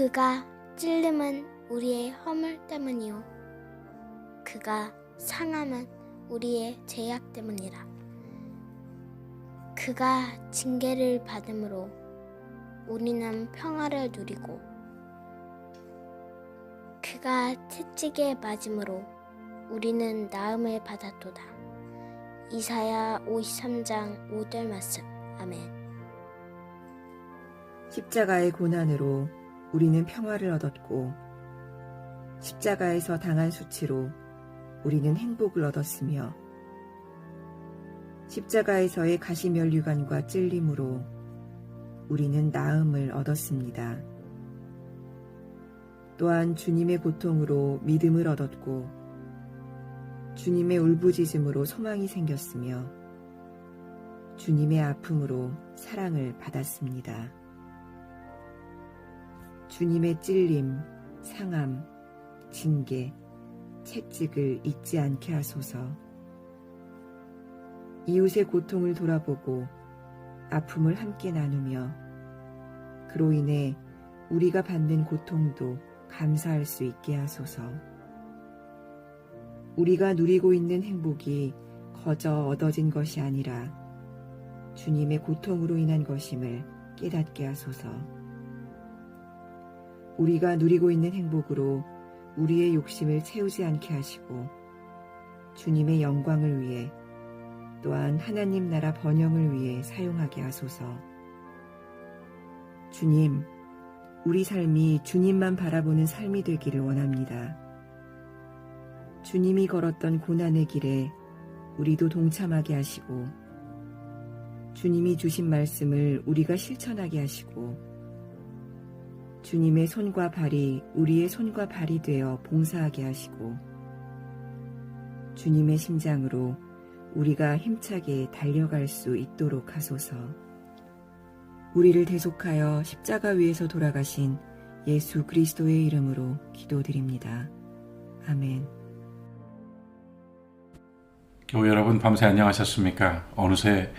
그가 찔림은 우리의 허물 때문이요 그가 상함은 우리의 죄악 때문이라 그가 징계를 받음으로 우리는 평화를 누리고 그가 채찍에 맞음으로 우리는 나음을 받았도다. 이사야 53장 5절 말씀. 아멘. 십자가의 고난으로 우리는 평화를 얻었고 십자가에서 당한 수치로 우리는 행복을 얻었으며 십자가에서의 가시면류관과 찔림으로 우리는 나음을 얻었습니다. 또한 주님의 고통으로 믿음을 얻었고 주님의 울부짖음으로 소망이 생겼으며 주님의 아픔으로 사랑을 받았습니다. 주님의 찔림, 상함, 징계, 채찍을 잊지 않게 하소서. 이웃의 고통을 돌아보고 아픔을 함께 나누며 그로 인해 우리가 받는 고통도 감사할 수 있게 하소서. 우리가 누리고 있는 행복이 거저 얻어진 것이 아니라 주님의 고통으로 인한 것임을 깨닫게 하소서. 우리가 누리고 있는 행복으로 우리의 욕심을 채우지 않게 하시고 주님의 영광을 위해 또한 하나님 나라 번영을 위해 사용하게 하소서. 주님, 우리 삶이 주님만 바라보는 삶이 되기를 원합니다. 주님이 걸었던 고난의 길에 우리도 동참하게 하시고 주님이 주신 말씀을 우리가 실천하게 하시고 주님의 손과 발이 우리의 손과 발이 되어 봉사하게 하시고 주님의 심장으로 우리가 힘차게 달려갈 수 있도록 하소서. 우리를 대속하여 십자가 위에서 돌아가신 예수 그리스도의 이름으로 기도드립니다. 아멘. 교회 여러분 밤새 안녕하셨습니까? 어느새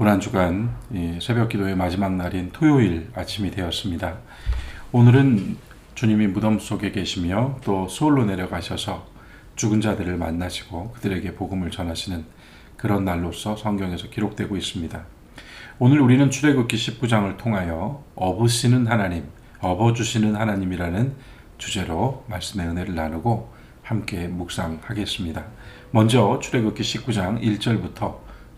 고난주간 이 새벽 기도의 마지막 날인 토요일 아침이 되었습니다. 오늘은 주님이 무덤 속에 계시며 또 서울로 내려가셔서 죽은 자들을 만나시고 그들에게 복음을 전하시는 그런 날로서 성경에서 기록되고 있습니다. 오늘 우리는 출애굽기 19장을 통하여 업으시는 하나님, 업어주시는 하나님이라는 주제로 말씀의 은혜를 나누고 함께 묵상하겠습니다. 먼저 출애굽기 19장 1절부터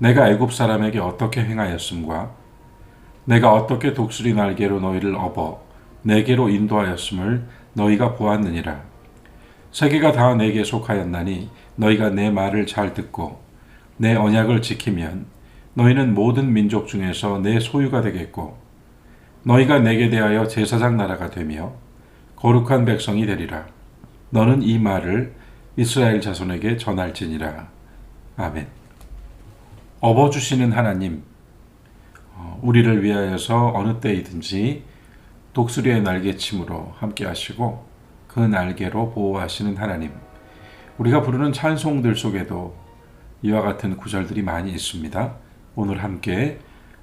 내가 애굽 사람에게 어떻게 행하였음과 내가 어떻게 독수리 날개로 너희를 업어 내게로 인도하였음을 너희가 보았느니라. 세계가 다 내게 속하였나니 너희가 내 말을 잘 듣고 내 언약을 지키면 너희는 모든 민족 중에서 내 소유가 되겠고 너희가 내게 대하여 제사장 나라가 되며 거룩한 백성이 되리라. 너는 이 말을 이스라엘 자손에게 전할지니라. 아멘. 업어주시는 하나님, 어, 우리를 위하여서 어느 때이든지 독수리의 날개침으로 함께 하시고 그 날개로 보호하시는 하나님. 우리가 부르는 찬송들 속에도 이와 같은 구절들이 많이 있습니다. 오늘 함께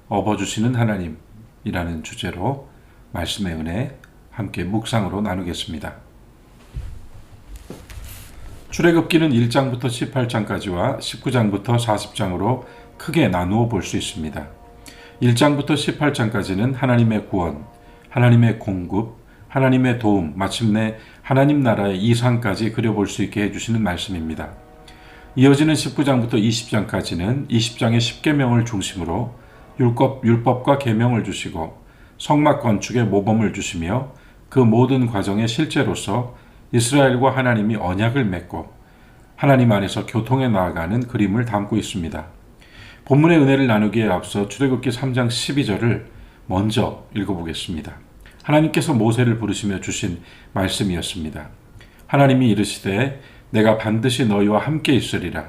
업어주시는 하나님이라는 주제로 말씀의 은혜 함께 묵상으로 나누겠습니다. 출애굽기는 1장부터 18장까지와 19장부터 40장으로 크게 나누어 볼 수 있습니다. 1장부터 18장까지는 하나님의 구원, 하나님의 공급, 하나님의 도움, 마침내 하나님 나라의 이상까지 그려볼 수 있게 해주시는 말씀입니다. 이어지는 19장부터 20장까지는 20장의 10계명을 중심으로 율법, 율법과 계명을 주시고 성막 건축의 모범을 주시며 그 모든 과정의 실제로서 이스라엘과 하나님이 언약을 맺고 하나님 안에서 교통해 나아가는 그림을 담고 있습니다. 본문의 은혜를 나누기에 앞서 출애굽기 3장 12절을 먼저 읽어보겠습니다. 하나님께서 모세를 부르시며 주신 말씀이었습니다. 하나님이 이르시되 내가 반드시 너희와 함께 있으리라.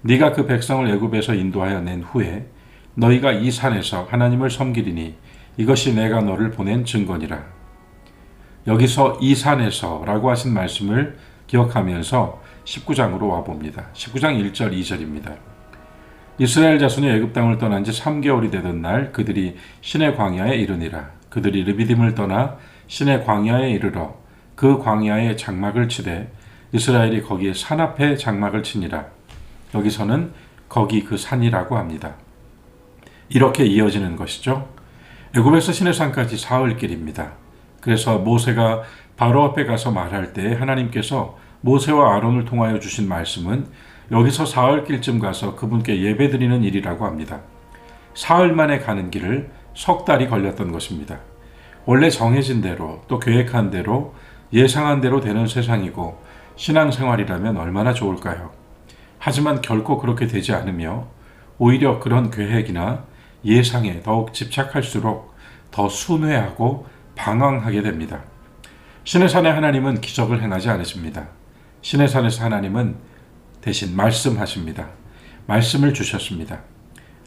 네가 그 백성을 애굽에서 인도하여 낸 후에 너희가 이 산에서 하나님을 섬기리니 이것이 내가 너를 보낸 증거니라. 여기서 이 산에서라고 하신 말씀을 기억하면서 19장으로 와 봅니다. 19장 1절 2절입니다. 이스라엘 자손이 애굽 땅을 떠난 지 3개월이 되던 날 그들이 신의 광야에 이르니라. 그들이 르비딤을 떠나 신의 광야에 이르러 그 광야에 장막을 치되 이스라엘이 거기에 산 앞에 장막을 치니라. 여기서는 거기 그 산이라고 합니다. 이렇게 이어지는 것이죠. 애굽에서 시내산까지 사흘 길입니다. 그래서 모세가 바로 앞에 가서 말할 때 하나님께서 모세와 아론을 통하여 주신 말씀은 여기서 사흘 길쯤 가서 그분께 예배드리는 일이라고 합니다. 사흘 만에 가는 길을 석 달이 걸렸던 것입니다. 원래 정해진 대로 또 계획한 대로 예상한 대로 되는 세상이고 신앙생활이라면 얼마나 좋을까요? 하지만 결코 그렇게 되지 않으며 오히려 그런 계획이나 예상에 더욱 집착할수록 더 순회하고 방황하게 됩니다. 신의 산의 하나님은 기적을 행하지 않으십니다. 신의 산에서 하나님은 대신 말씀하십니다. 말씀을 주셨습니다.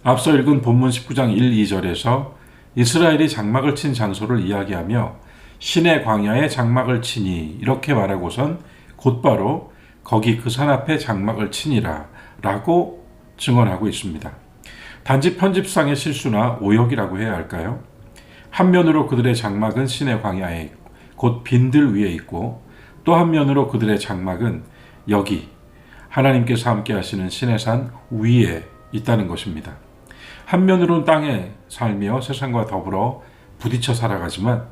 앞서 읽은 본문 19장 1, 2절에서 이스라엘이 장막을 친 장소를 이야기하며 신의 광야에 장막을 치니 이렇게 말하고선 곧바로 거기 그 산 앞에 장막을 치니라 라고 증언하고 있습니다. 단지 편집상의 실수나 오역이라고 해야 할까요? 한면으로 그들의 장막은 신의 광야에 곧 빈들 위에 있고 또 한면으로 그들의 장막은 여기 하나님께서 함께 하시는 신의 산 위에 있다는 것입니다. 한면으로는 땅에 살며 세상과 더불어 부딪혀 살아가지만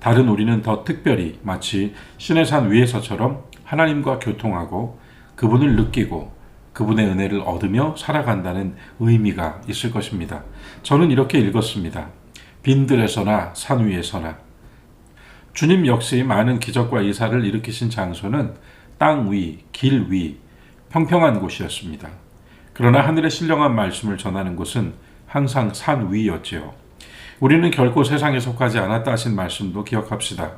다른 우리는 더 특별히 마치 신의 산 위에서처럼 하나님과 교통하고 그분을 느끼고 그분의 은혜를 얻으며 살아간다는 의미가 있을 것입니다. 저는 이렇게 읽었습니다. 빈들에서나 산 위에서나 주님 역시 많은 기적과 이사를 일으키신 장소는 땅 위, 길 위, 평평한 곳이었습니다. 그러나 하늘의 신령한 말씀을 전하는 곳은 항상 산 위였지요. 우리는 결코 세상에 속하지 않았다 하신 말씀도 기억합시다.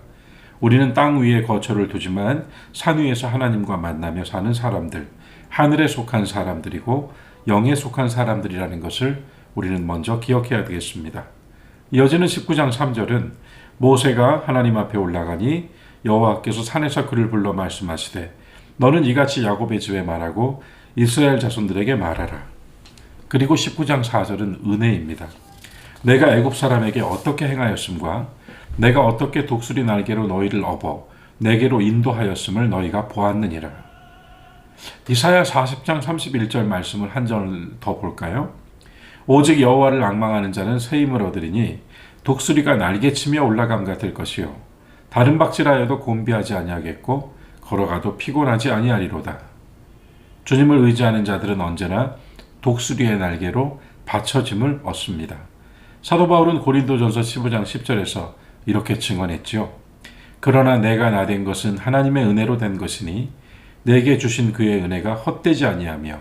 우리는 땅 위에 거처를 두지만 산 위에서 하나님과 만나며 사는 사람들, 하늘에 속한 사람들이고 영에 속한 사람들이라는 것을 우리는 먼저 기억해야 되겠습니다. 이어지는 19장 3절은 모세가 하나님 앞에 올라가니 여호와께서 산에서 그를 불러 말씀하시되 너는 이같이 야곱의 집에 말하고 이스라엘 자손들에게 말하라. 그리고 19장 4절은 은혜입니다. 내가 애굽 사람에게 어떻게 행하였음과 내가 어떻게 독수리 날개로 너희를 업어 내게로 인도하였음을 너희가 보았느니라. 이사야 40장 31절 말씀을 한 절 더 볼까요? 오직 여호와를 악망하는 자는 새 힘을 얻으리니 독수리가 날개치며 올라감 같을 것이요 다른 박질하여도 곤비하지 아니하겠고 걸어가도 피곤하지 아니하리로다. 주님을 의지하는 자들은 언제나 독수리의 날개로 받쳐짐을 얻습니다. 사도 바울은 고린도전서 15장 10절에서 이렇게 증언했지요. 그러나 내가 나 된 것은 하나님의 은혜로 된 것이니 내게 주신 그의 은혜가 헛되지 아니하며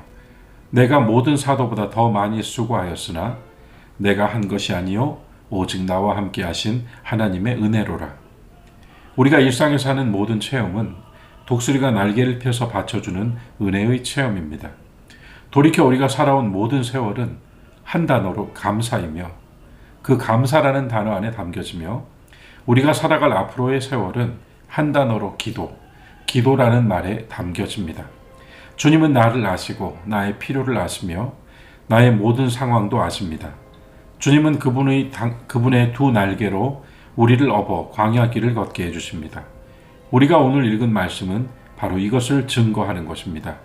내가 모든 사도보다 더 많이 수고하였으나 내가 한 것이 아니요 오직 나와 함께 하신 하나님의 은혜로라. 우리가 일상에 사는 모든 체험은 독수리가 날개를 펴서 받쳐주는 은혜의 체험입니다. 돌이켜 우리가 살아온 모든 세월은 한 단어로 감사이며 그 감사라는 단어 안에 담겨지며 우리가 살아갈 앞으로의 세월은 한 단어로 기도, 기도라는 말에 담겨집니다. 주님은 나를 아시고 나의 필요를 아시며 나의 모든 상황도 아십니다. 주님은 그분의, 그분의 두 날개로 우리를 업어 광야길을 걷게 해주십니다. 우리가 오늘 읽은 말씀은 바로 이것을 증거하는 것입니다.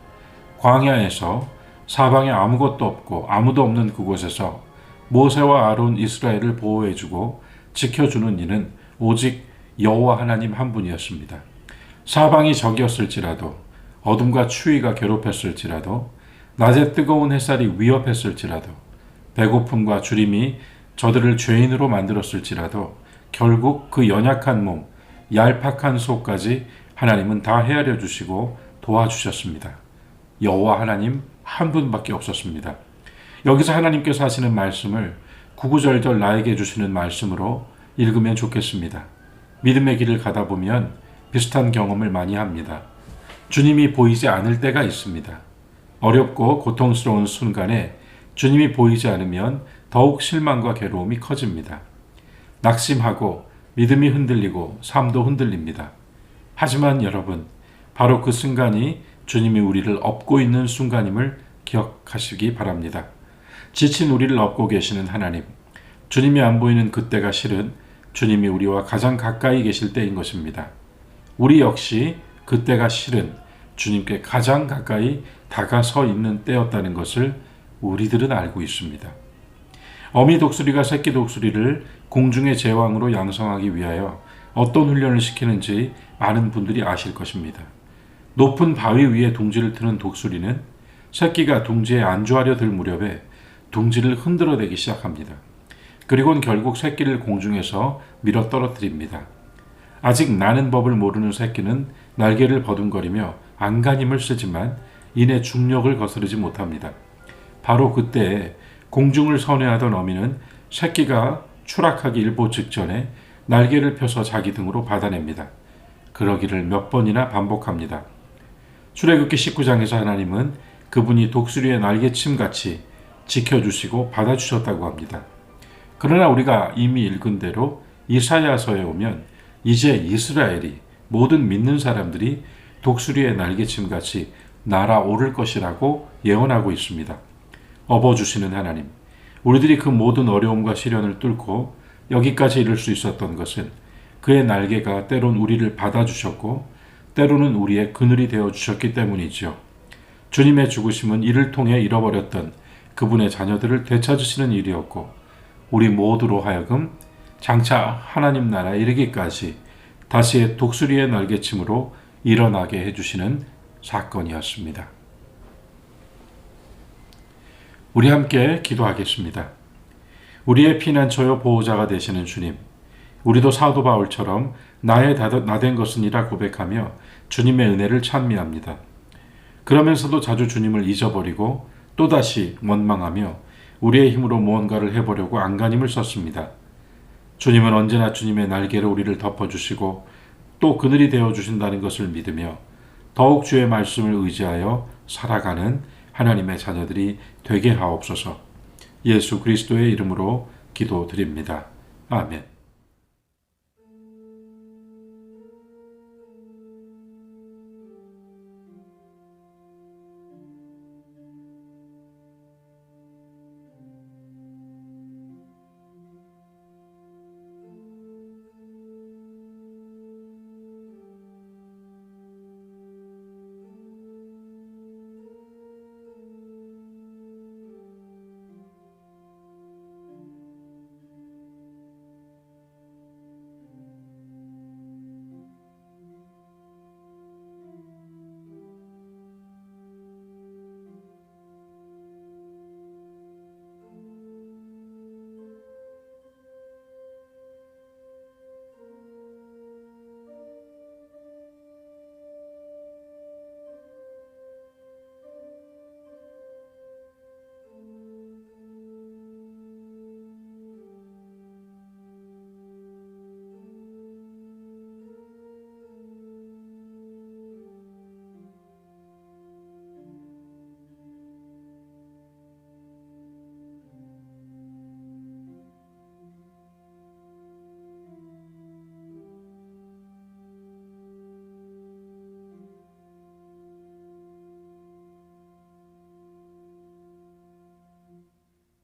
광야에서 사방에 아무것도 없고 아무도 없는 그곳에서 모세와 아론 이스라엘을 보호해주고 지켜주는 이는 오직 여호와 하나님 한 분이었습니다. 사방이 적이었을지라도 어둠과 추위가 괴롭혔을지라도 낮에 뜨거운 햇살이 위협했을지라도 배고픔과 주림이 저들을 죄인으로 만들었을지라도 결국 그 연약한 몸, 얄팍한 속까지 하나님은 다 헤아려 주시고 도와주셨습니다. 여호와 하나님 한 분밖에 없었습니다. 여기서 하나님께서 하시는 말씀을 구구절절 나에게 주시는 말씀으로 읽으면 좋겠습니다. 믿음의 길을 가다 보면 비슷한 경험을 많이 합니다. 주님이 보이지 않을 때가 있습니다. 어렵고 고통스러운 순간에 주님이 보이지 않으면 더욱 실망과 괴로움이 커집니다. 낙심하고 믿음이 흔들리고 삶도 흔들립니다. 하지만 여러분, 바로 그 순간이 주님이 우리를 업고 있는 순간임을 기억하시기 바랍니다. 지친 우리를 업고 계시는 하나님, 주님이 안 보이는 그때가 실은 주님이 우리와 가장 가까이 계실 때인 것입니다. 우리 역시 그때가 실은 주님께 가장 가까이 다가서 있는 때였다는 것을 우리들은 알고 있습니다. 어미 독수리가 새끼 독수리를 공중의 제왕으로 양성하기 위하여 어떤 훈련을 시키는지 많은 분들이 아실 것입니다. 높은 바위 위에 둥지를 트는 독수리는 새끼가 둥지에 안주하려 들 무렵에 둥지를 흔들어대기 시작합니다. 그리고는 결국 새끼를 공중에서 밀어 떨어뜨립니다. 아직 나는 법을 모르는 새끼는 날개를 버둥거리며 안간힘을 쓰지만 이내 중력을 거스르지 못합니다. 바로 그때 공중을 선회하던 어미는 새끼가 추락하기 일보 직전에 날개를 펴서 자기 등으로 받아냅니다. 그러기를 몇 번이나 반복합니다. 출애굽기 19장에서 하나님은 그분이 독수리의 날개침 같이 지켜주시고 받아주셨다고 합니다. 그러나 우리가 이미 읽은 대로 이사야서에 오면 이제 이스라엘이 모든 믿는 사람들이 독수리의 날개침 같이 날아오를 것이라고 예언하고 있습니다. 업어주시는 하나님, 우리들이 그 모든 어려움과 시련을 뚫고 여기까지 이를 수 있었던 것은 그의 날개가 때론 우리를 받아주셨고 때로는 우리의 그늘이 되어 주셨기 때문이지요. 주님의 죽으심은 이를 통해 잃어버렸던 그분의 자녀들을 되찾으시는 일이었고 우리 모두로 하여금 장차 하나님 나라에 이르기까지 다시의 독수리의 날개침으로 일어나게 해주시는 사건이었습니다. 우리 함께 기도하겠습니다. 우리의 피난처요 보호자가 되시는 주님, 우리도 사도 바울처럼 나의 나된 것은이라 고백하며 주님의 은혜를 찬미합니다. 그러면서도 자주 주님을 잊어버리고 또다시 원망하며 우리의 힘으로 무언가를 해보려고 안간힘을 썼습니다. 주님은 언제나 주님의 날개로 우리를 덮어주시고 또 그늘이 되어 주신다는 것을 믿으며 더욱 주의 말씀을 의지하여 살아가는 하나님의 자녀들이 되게 하옵소서 예수 그리스도의 이름으로 기도드립니다. 아멘.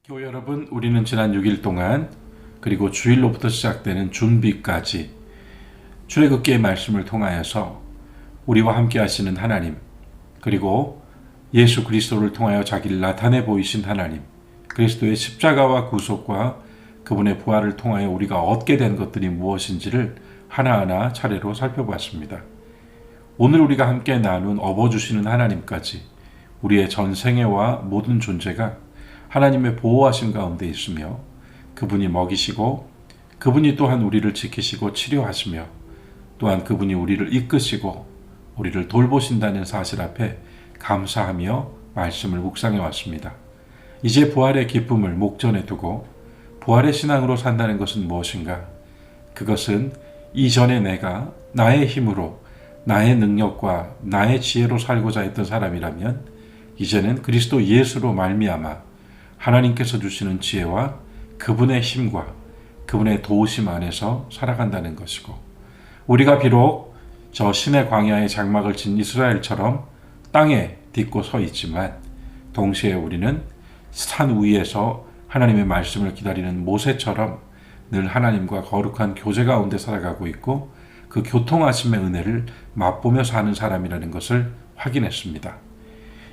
교회 여러분, 우리는 지난 6일 동안 그리고 주일로부터 시작되는 준비까지 출애굽기의 말씀을 통하여서 우리와 함께 하시는 하나님 그리고 예수 그리스도를 통하여 자기를 나타내 보이신 하나님 그리스도의 십자가와 구속과 그분의 부활을 통하여 우리가 얻게 된 것들이 무엇인지를 하나하나 차례로 살펴봤습니다. 오늘 우리가 함께 나눈 업어주시는 하나님까지 우리의 전 생애와 모든 존재가 하나님의 보호하심 가운데 있으며 그분이 먹이시고 그분이 또한 우리를 지키시고 치료하시며 또한 그분이 우리를 이끄시고 우리를 돌보신다는 사실 앞에 감사하며 말씀을 묵상해 왔습니다. 이제 부활의 기쁨을 목전에 두고 부활의 신앙으로 산다는 것은 무엇인가? 그것은 이전에 내가 나의 힘으로 나의 능력과 나의 지혜로 살고자 했던 사람이라면 이제는 그리스도 예수로 말미암아 하나님께서 주시는 지혜와 그분의 힘과 그분의 도우심 안에서 살아간다는 것이고 우리가 비록 저 신의 광야의 장막을 친 이스라엘처럼 땅에 딛고 서 있지만 동시에 우리는 산 위에서 하나님의 말씀을 기다리는 모세처럼 늘 하나님과 거룩한 교제 가운데 살아가고 있고 그 교통하심의 은혜를 맛보며 사는 사람이라는 것을 확인했습니다.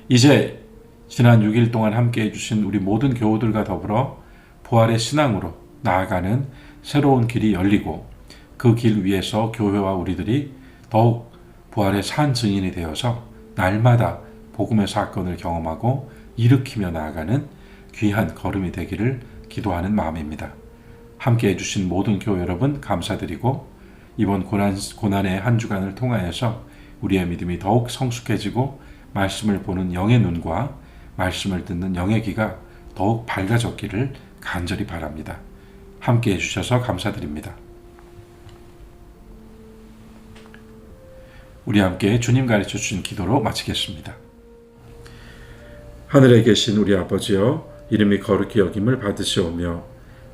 이제 지난 6일 동안 함께 해주신 우리 모든 교우들과 더불어 부활의 신앙으로 나아가는 새로운 길이 열리고 그 길 위에서 교회와 우리들이 더욱 부활의 산 증인이 되어서 날마다 복음의 사건을 경험하고 일으키며 나아가는 귀한 걸음이 되기를 기도하는 마음입니다. 함께 해주신 모든 교회 여러분 감사드리고 이번 고난, 고난의 한 주간을 통하여서 우리의 믿음이 더욱 성숙해지고 말씀을 보는 영의 눈과 말씀을 듣는 영의 귀가 더욱 밝아졌기를 간절히 바랍니다. 함께 해주셔서 감사드립니다. 우리 함께 주님 가르쳐 주신 기도로 마치겠습니다. 하늘에 계신 우리 아버지여 이름이 거룩히 여김을 받으시오며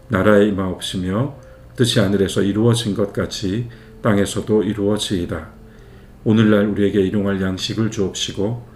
나라의 임하옵시며 뜻이 하늘에서 이루어진 것 같이 땅에서도 이루어지이다. 오늘날 우리에게 일용할 양식을 주옵시고